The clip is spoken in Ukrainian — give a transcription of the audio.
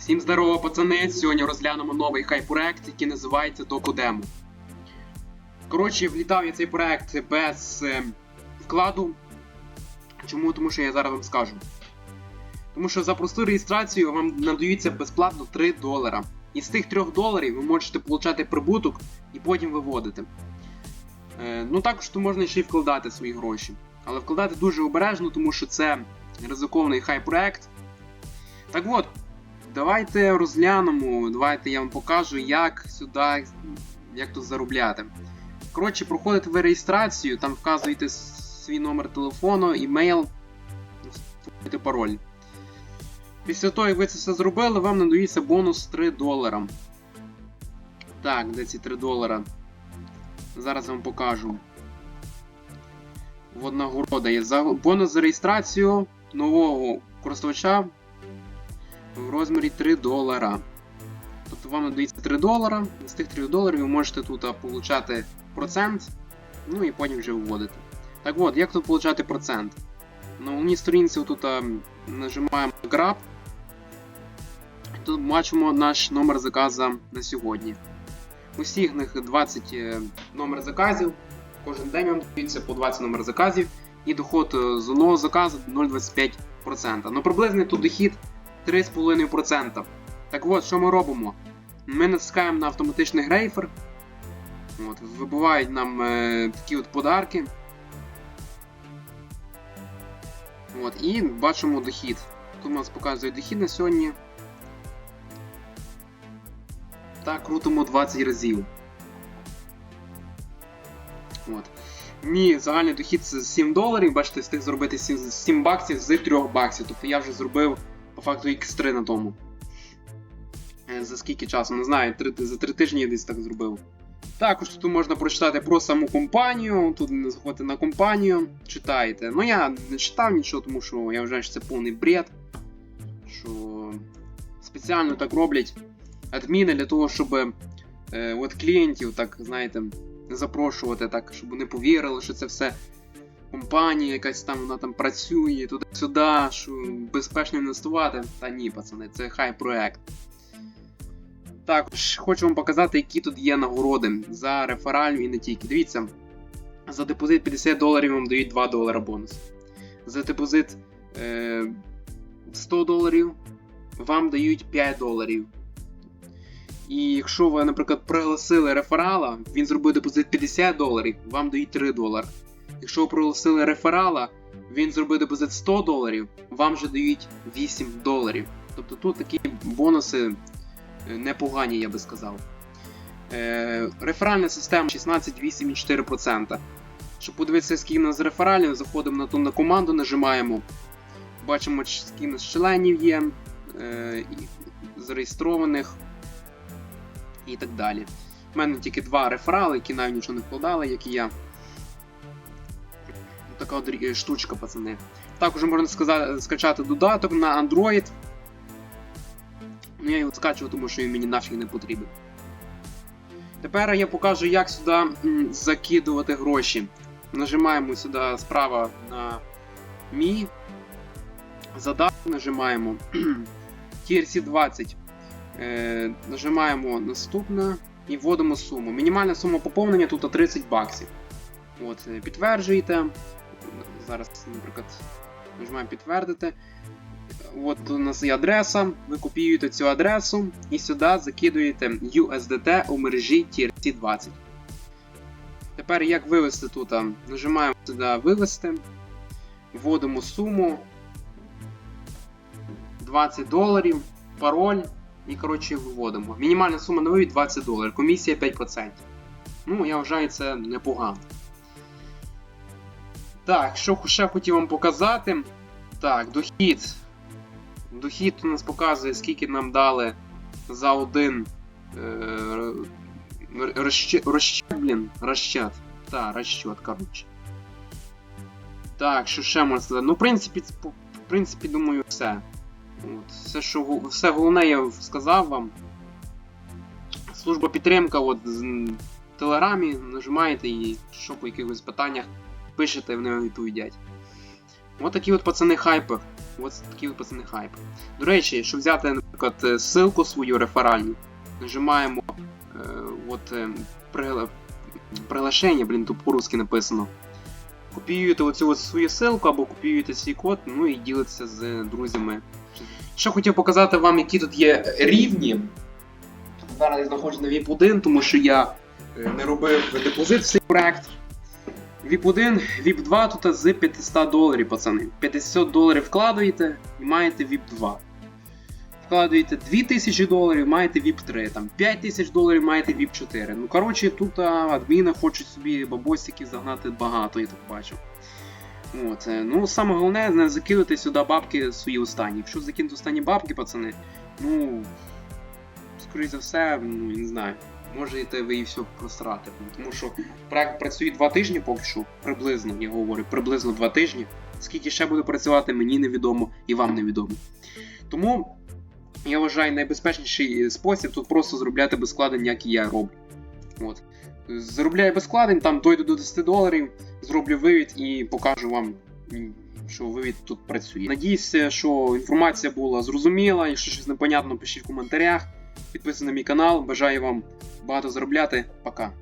Всім здорово, пацани! Сьогодні розглянемо новий хай-проект, який називається Докудему. Коротше, влітав я цей проект без е, вкладу. Чому? Тому що я зараз вам скажу. Тому що за просту реєстрацію вам надаються безплатно 3 долара. І з тих 3 доларів ви можете отримати прибуток і потім виводити. Е, ну також тут можна ще й вкладати свої гроші. Але вкладати дуже обережно, тому що це ризикований хай-проект. Так от, давайте розглянемо, давайте я вам покажу, як сюди, як тут заробляти. Коротше, проходите ви реєстрацію, там вказуєте свій номер телефону, імейл, вставляєте пароль. Після того, як ви це все зробили, вам надається бонус 3 долара. Так, де ці 3 долара? Зараз вам покажу. Вот нагорода є. Бонус за реєстрацію нового користувача в розмірі 3 долара. Тобто вам надається 3 долара, з тих 3 доларів ви можете тут получати процент, ну і потім вже вводити. Так от, як тут получати процент? На головній сторінці тут нажимаємо Grab. Тут бачимо наш номер заказу на сьогодні. Усіх них 20 е, номер заказів. Кожен день вам дається по 20 номер заказів. І доход е, з одного заказу 0,25%. Ну приблизний тут дохід 3,5%. Так от, що ми робимо? Ми натискаємо на автоматичний грейфер. От, Вибувають нам е, такі от подарки. От, і бачимо дохід. Тут у нас показує дохід на сьогодні. Так, крутимо 20 разів. От. Мій загальний дохід це 7 доларів, бачите, встиг зробити 7, 7 баксів з 3 баксів. Тобто я вже зробив по факту X3 на тому. Е, За скільки часу? Не знаю, 3, за 3 тижні я десь так зробив. Також тут можна прочитати про саму компанію, тут не заходите на компанію, читаєте. Ну я не читав нічого, тому що я вважаю, що це повний бред. Що спеціально так роблять адміни для того, щоб е, от клієнтів, так, знаєте, запрошувати, так, щоб вони повірили, що це все компанія, якась там вона там працює, туди-сюди, що безпечно інвестувати. Та ні, пацани, це хай проект. Також хочу вам показати, які тут є нагороди за рефералю і не тільки. Дивіться, за депозит 50 доларів вам дають 2 долара бонус. За депозит е, 100 доларів вам дають 5 доларів. І якщо ви, наприклад, пригласили реферала, він зробив депозит 50 доларів, вам дають 3 долари. Якщо ви пригласили реферала, він зробив депозит 100 доларів, вам же дають 8 доларів. Тобто тут такі бонуси е, непогані, я би сказав. Е, реферальна система 16,8,4%. Щоб подивитися, скільки у нас рефералів, заходимо на ту на команду, нажимаємо. Бачимо, скільки у нас членів є, е, зареєстрованих і так далі. У мене тільки два реферали, які навіть нічого не вкладали, як і я. Така штучка, пацани. Також можна сказати, скачати додаток на Android. Ну, я його скачував, тому що він мені нафіг не потрібен. Тепер я покажу, як сюди закидувати гроші. Нажимаємо сюди справа на мій. Задаток нажимаємо. TRC 20. Е, нажимаємо наступне і вводимо суму. Мінімальна сума поповнення тут 30 баксів. От, е, підтверджуєте. Зараз, наприклад, нажимаємо підтвердити. От у нас є адреса, ви копіюєте цю адресу і сюди закидуєте USDT у мережі TRC20. Тепер як вивести тут? Нажимаємо сюди вивести, вводимо суму 20 доларів, пароль і коротше виводимо. Мінімальна сума на вивід 20 доларів, комісія 5%. Ну, я вважаю, це непогано. Так, що ще хотів вам показати. Так, дохід. Дохід у нас показує, скільки нам дали за один е, розчет, розчет, блін. Так, розчет, коротше. Так, що ще можна сказати? Ну, в принципі, в принципі, думаю, все. От, все, що, все головне я сказав вам. Служба підтримка, от в Телеграмі нажимаєте і що по якихось питаннях пишете, вони відповідять. От такі от пацани хайпи. От такі от пацани хайпи. До речі, щоб взяти наприклад, е, ссылку свою реферальну, нажимаємо е, от, е, пригла- приглашення, блін, тут по-русски написано. Копіюєте оцю от свою ссылку або копіюєте свій код, ну і ділитеся з друзями. Ще хотів показати вам, які тут є рівні. Зараз я знаходжусь на VIP1, тому що я е, не робив депозит в цей проект. VIP1, VIP2 тут з 500 доларів, пацани. 50 доларів вкладуєте і маєте VIP2. Вкладуєте 2000 доларів, маєте VIP3, там 5000 доларів маєте VIP4. Ну, коротше, тут адміни хочуть собі бабосиків загнати багато, я так бачу. От, е, ну, саме головне, не закинути сюди бабки свої останні. Якщо закинути останні бабки, пацани, ну, скоріше за все, ну, не знаю, можете ви і все просрати. Тому що проект працює два тижні поки що, приблизно, я говорю, приблизно два тижні. Скільки ще буде працювати, мені невідомо і вам невідомо. Тому я вважаю найбезпечніший спосіб тут просто зробляти без вкладень, як і я роблю. От. Заробляю без вкладень, там дойду до 10 доларів, зроблю вивід і покажу вам, що вивід тут працює. Надіюся, що інформація була зрозуміла. Якщо щось непонятно, пишіть в коментарях. Підписуйтесь на мій канал. Бажаю вам багато заробляти. Пока.